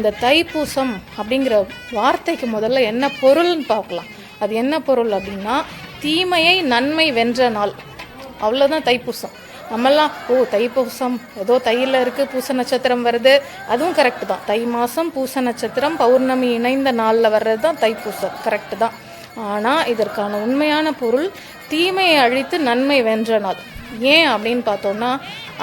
இந்த தைப்பூசம் அப்படிங்கிற வார்த்தைக்கு முதல்ல என்ன பொருள்னு பார்க்கலாம். அது என்ன பொருள் அப்படின்னா தீமையை நன்மை வென்ற நாள். அவ்வளோதான் தைப்பூசம். நம்மெல்லாம் ஓ தைப்பூசம். ஏதோ தையில் இருக்குது பூச நட்சத்திரம் வருது. அதுவும் கரெக்டு தான். தை மாதம் பூச நட்சத்திரம் பௌர்ணமி இணைந்த நாளில் வர்றது தான் தைப்பூசம். கரெக்டு தான். ஆனால் இதற்கான உண்மையான பொருள் தீமையை அழித்து நன்மை வென்ற நாள். ஏன் அப்படின்னு பார்த்தோம்னா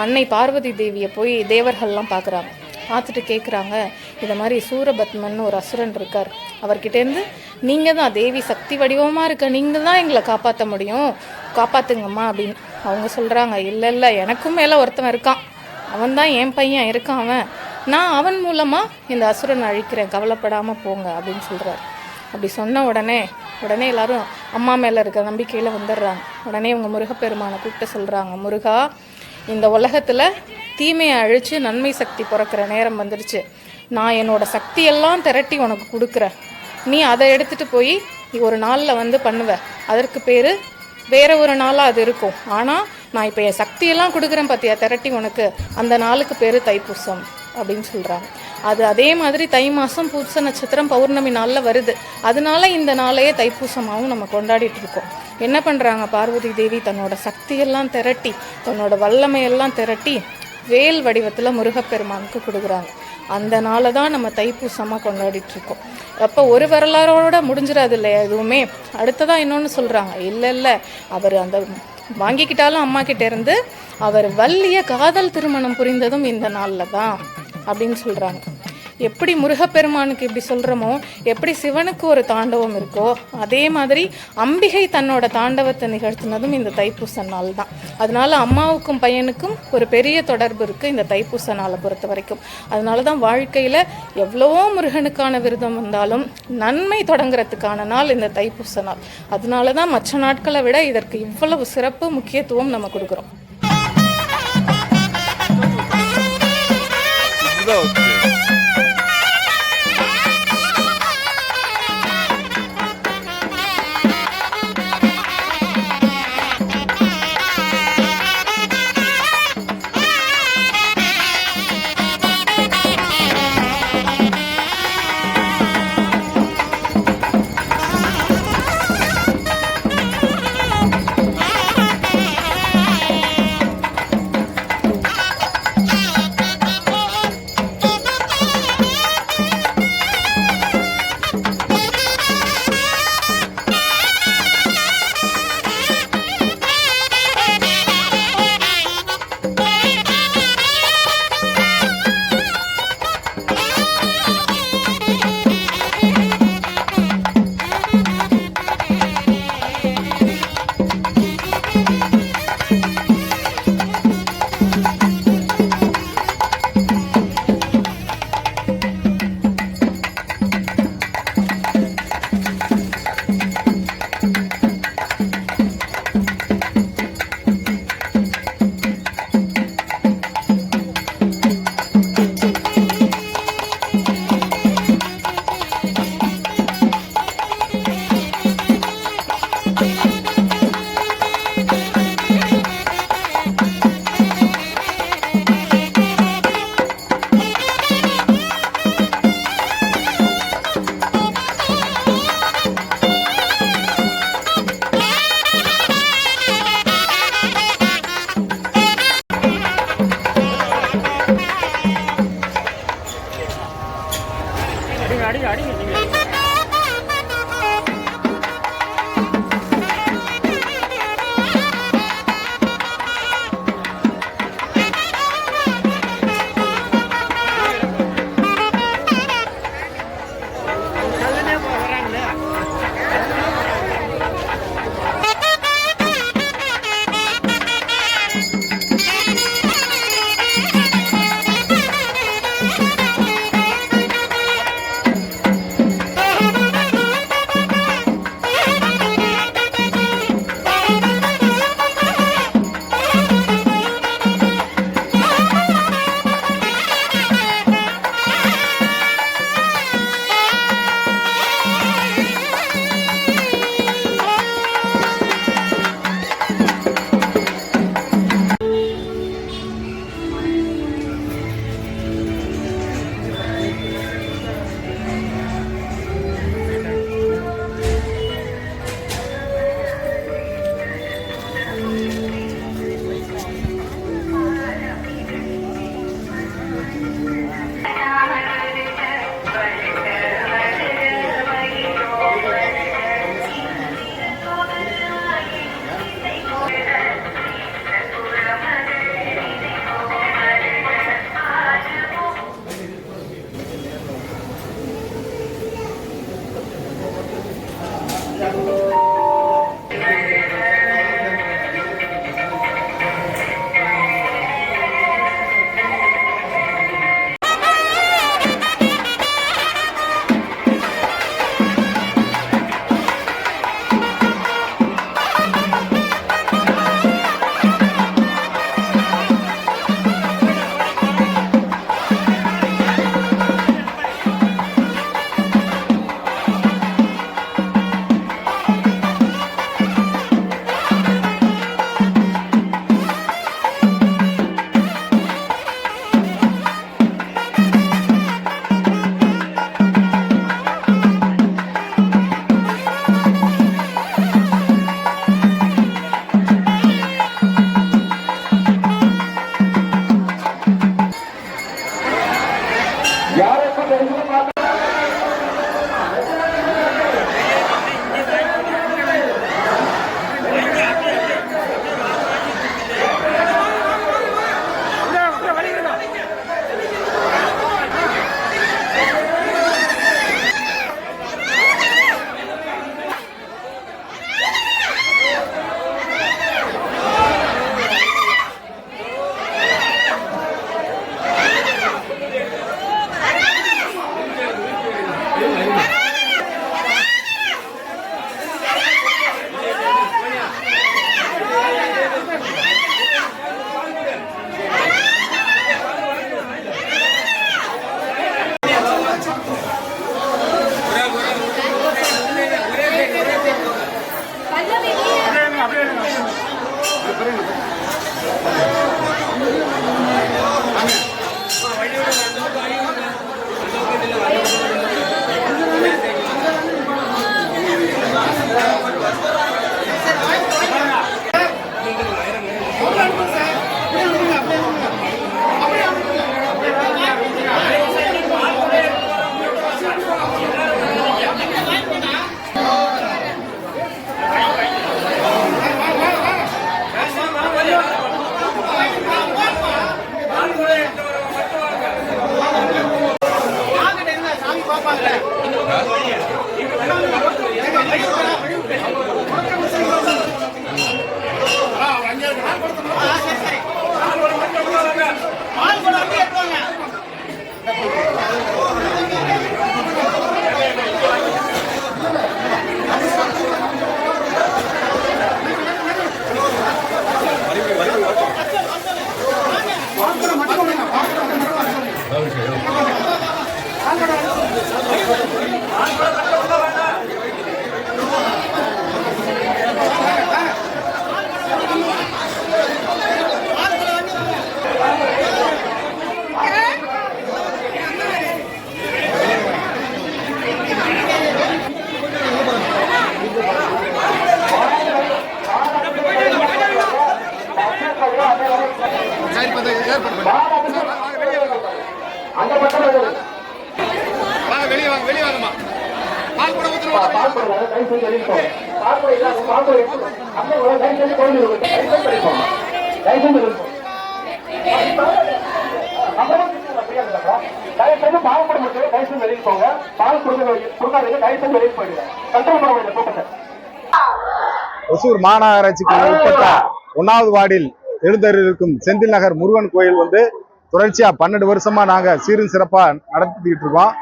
அன்னை பார்வதி தேவியை போய் தேவர்கள்லாம் பார்க்குறாங்க. பார்த்துட்டு கேட்குறாங்க இதை மாதிரி சூரபத்மன் ஒரு அசுரன் இருக்கார். அவர்கிட்டேருந்து நீங்கள் தான் தேவி சக்தி வடிவமாக இருக்க நீங்கள் தான் எங்களை காப்பாற்ற முடியும். காப்பாற்றுங்கம்மா அப்படின்னு அவங்க சொல்கிறாங்க இல்லை இல்லை எனக்கும் மேலே ஒருத்தன் இருக்கான். அவன் தான் என் பையன் இருக்கான் அவன். நான் அவன் மூலமாக இந்த அசுரனை அழிக்கிறேன் கவலைப்படாமல் போங்க அப்படின்னு சொல்கிறார் அப்படி சொன்ன உடனே உடனே எல்லாரும் அம்மா மேலே இருக்கிற நம்பிக்கையில் வந்துடுறாங்க. உடனே இவங்க முருகப்பெருமானை கூப்பிட்டு சொல்கிறாங்க முருகா இந்த உலகத்தில் தீமையை அழித்து நன்மை சக்தி பிறக்கிற நேரம் வந்துடுச்சு நான் என்னோடய சக்தியெல்லாம் திரட்டி உனக்கு கொடுக்குறேன். நீ அதை எடுத்துகிட்டு போய் ஒரு நாளில் வந்து பண்ணுவ. அதற்கு பேர் வேற ஒரு நாளாக அது இருக்கும். ஆனால் நான் இப்போ என் சக்தியெல்லாம் கொடுக்குறேன் பார்த்தியா திரட்டி உனக்கு. அந்த நாளுக்கு பேர் தைப்பூசம் அப்படின்னு சொல்கிறாங்க அது அதே மாதிரி தை மாதம் பூச நட்சத்திரம் பௌர்ணமி நாளில் வருது. அதனால இந்த நாளையே தைப்பூசமாகவும் நம்ம கொண்டாடிட்டு இருக்கோம். என்ன பண்ணுறாங்க பார்வதி தேவி தன்னோட சக்தியெல்லாம் திரட்டி தன்னோட வல்லமையெல்லாம் திரட்டி வேல் வடிவத்தில் முருகப்பெருமானுக்கு கொடுக்குறாங்க. அந்த நாளை தான் நம்ம தைப்பூசமாக கொண்டாடிட்டுருக்கோம். அப்போ ஒரு வரலாறோட முடிஞ்சிடாது இல்லையா எதுவுமே? அடுத்ததாக இன்னொன்று சொல்கிறாங்க இல்லை இல்லை. அவர் அந்த வாங்கிக்கிட்டாலும் அம்மா இருந்து அவர் வள்ளிய காதல் திருமணம் புரிந்ததும் இந்த நாளில் தான் அப்படின்னு சொல்கிறாங்க எப்படி முருகப்பெருமானுக்கு இப்படி சொல்கிறோமோ எப்படி சிவனுக்கு ஒரு தாண்டவம் இருக்கோ அதே மாதிரி அம்பிகை தன்னோட தாண்டவத்தை நிகழ்த்தினதும் இந்த தைப்பூச நாள் தான். அதனால அம்மாவுக்கும் பையனுக்கும் ஒரு பெரிய தொடர்பு இருக்குது இந்த தைப்பூச நாளை பொறுத்த வரைக்கும். அதனால தான் வாழ்க்கையில் எவ்வளவோ முருகனுக்கான விரதம் வந்தாலும் நன்மை தொடங்குறதுக்கான நாள் இந்த தைப்பூச நாள். அதனால தான் மற்ற நாட்களை விட இதற்கு இவ்வளவு சிறப்பு முக்கியத்துவம் நம்ம கொடுக்குறோம். இதுதான் வச்சு செஞ்சு செஞ்சு கோயில் இருக்கு செஞ்சு செஞ்சு பால் கொடுக்க முடியாது போங்க பால் கொடுக்க கொடுக்காதீங்க போயிடுங்க கண்ட்ரோல் பண்ண முடியாது கூட்டத்தை ஒசூர் மாநகராட்சிக்கு உட்பட்ட ஒன்னாவது வார்டில் எழுந்தருளிருக்கும் செந்தில் நகர் முருகன் கோயில் வந்து தொடர்ச்சியா பன்னெண்டு வருஷமா நாங்க சீரும் சிறப்பா நடத்திக்கிட்டு இருக்கோம்.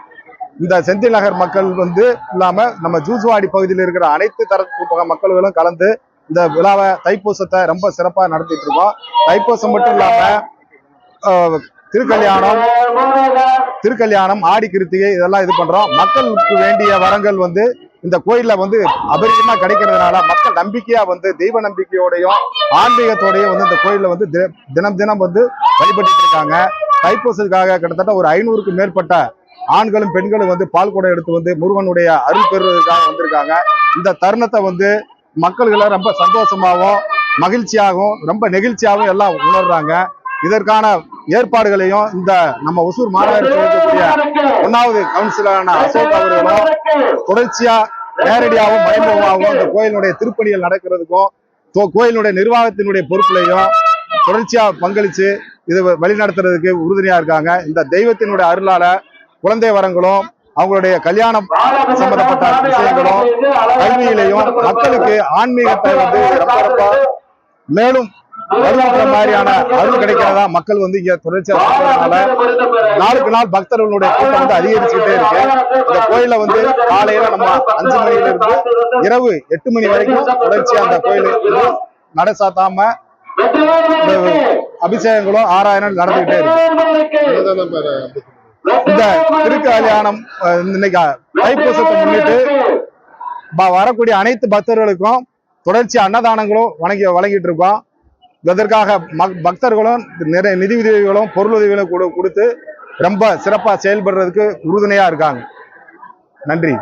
இந்த செந்தில் நகர் மக்கள் வந்து இல்லாம நம்ம ஜூசுவாடி பகுதியில் இருக்கிற அனைத்து தரப்பு மக்கள்களும் கலந்து இந்த விழாவை தைப்பூசத்தை ரொம்ப சிறப்பா நடத்திட்டு இருக்கோம். தைப்பூசம் மட்டும் இல்லாம திருக்கல்யாணம் திருக்கல்யாணம் ஆடி கிருத்திகை இதெல்லாம் இது பண்றோம். மக்களுக்கு வேண்டிய வரங்கள் வந்து இந்த கோயில்ல வந்து அபரிதமா கிடைக்கிறதுனால மக்கள் நம்பிக்கையா வந்து தெய்வ நம்பிக்கையோடையும் ஆன்மீகத்தோடையும் வந்து இந்த கோயில்ல வந்து தி- தினம் தினம் வந்து வழிபட்டு இருக்காங்க. தைப்பூசத்துக்காக கிட்டத்தட்ட ஒரு ஐநூறுக்கு மேற்பட்ட ஆண்களும் பெண்களும் வந்து பால் குடம் எடுத்து வந்து முருகனுடைய அருள் பெறுவதற்காக வந்திருக்காங்க. இந்த தருணத்தை வந்து மக்கள்களை ரொம்ப சந்தோஷமாகவும் மகிழ்ச்சியாகவும் ரொம்ப நெகிழ்ச்சியாகவும் எல்லாம் உணர்றாங்க. இதற்கான ஏற்பாடுகளையும் இந்த நம்ம ஒசூர் மாநகராட்சி இருக்கக்கூடிய ஒன்னாவது கவுன்சிலரான அசோக் அவர்களும் தொடர்ச்சியா நேரடியாகவும் மறைமுகமாகவும் இந்த கோயிலுடைய திருப்பணிகள் நடக்கிறதுக்கும் கோயிலுடைய நிர்வாகத்தினுடைய பொறுப்புலையும் தொடர்ச்சியா பங்களிச்சு இது வழிநடத்துறதுக்கு உறுதுணையா இருக்காங்க. இந்த தெய்வத்தினுடைய அருளால குழந்தை வரங்களும் அவங்களுடைய கல்யாணம் சம்பந்தப்பட்ட விஷயங்களும் கல்வியிலையும் மக்களுக்கு ஆன்மீகத்தை வந்து ரொம்ப ரொம்ப மேலும் வலுவூட்டுற மாதிரியான அருள் கிடைக்கிறதா மக்கள் வந்து இங்க தொடர்ச்சியாக நாளுக்கு நாள் பக்தர்களுடைய கூட்டம் வந்து அதிகரிச்சுக்கிட்டே இருக்கு. இந்த கோயில வந்து காலையில நம்ம அஞ்சு மணில இருந்து இரவு எட்டு மணி வரைக்கும் தொடர்ச்சியா அந்த கோயில் நட சாத்தாம அபிஷேகங்களும் ஆறாயிரம் நடந்துகிட்டே இருக்கு. இந்த திருக்கல்யாணம் இன்னைக்கு தைப்பூசத்தை முன்னிட்டு வரக்கூடிய அனைத்து பக்தர்களுக்கும் தொடர்ச்சி அன்னதானங்களும் வணங்கி வழங்கிட்டு இருக்கோம். இதற்காக பக்தர்களும் நிறைய நிதி உதவிகளும் பொருள் உதவிகளும் கொடுத்து ரொம்ப சிறப்பா செயல்படுறதுக்கு உறுதுணையா இருக்காங்க. நன்றி.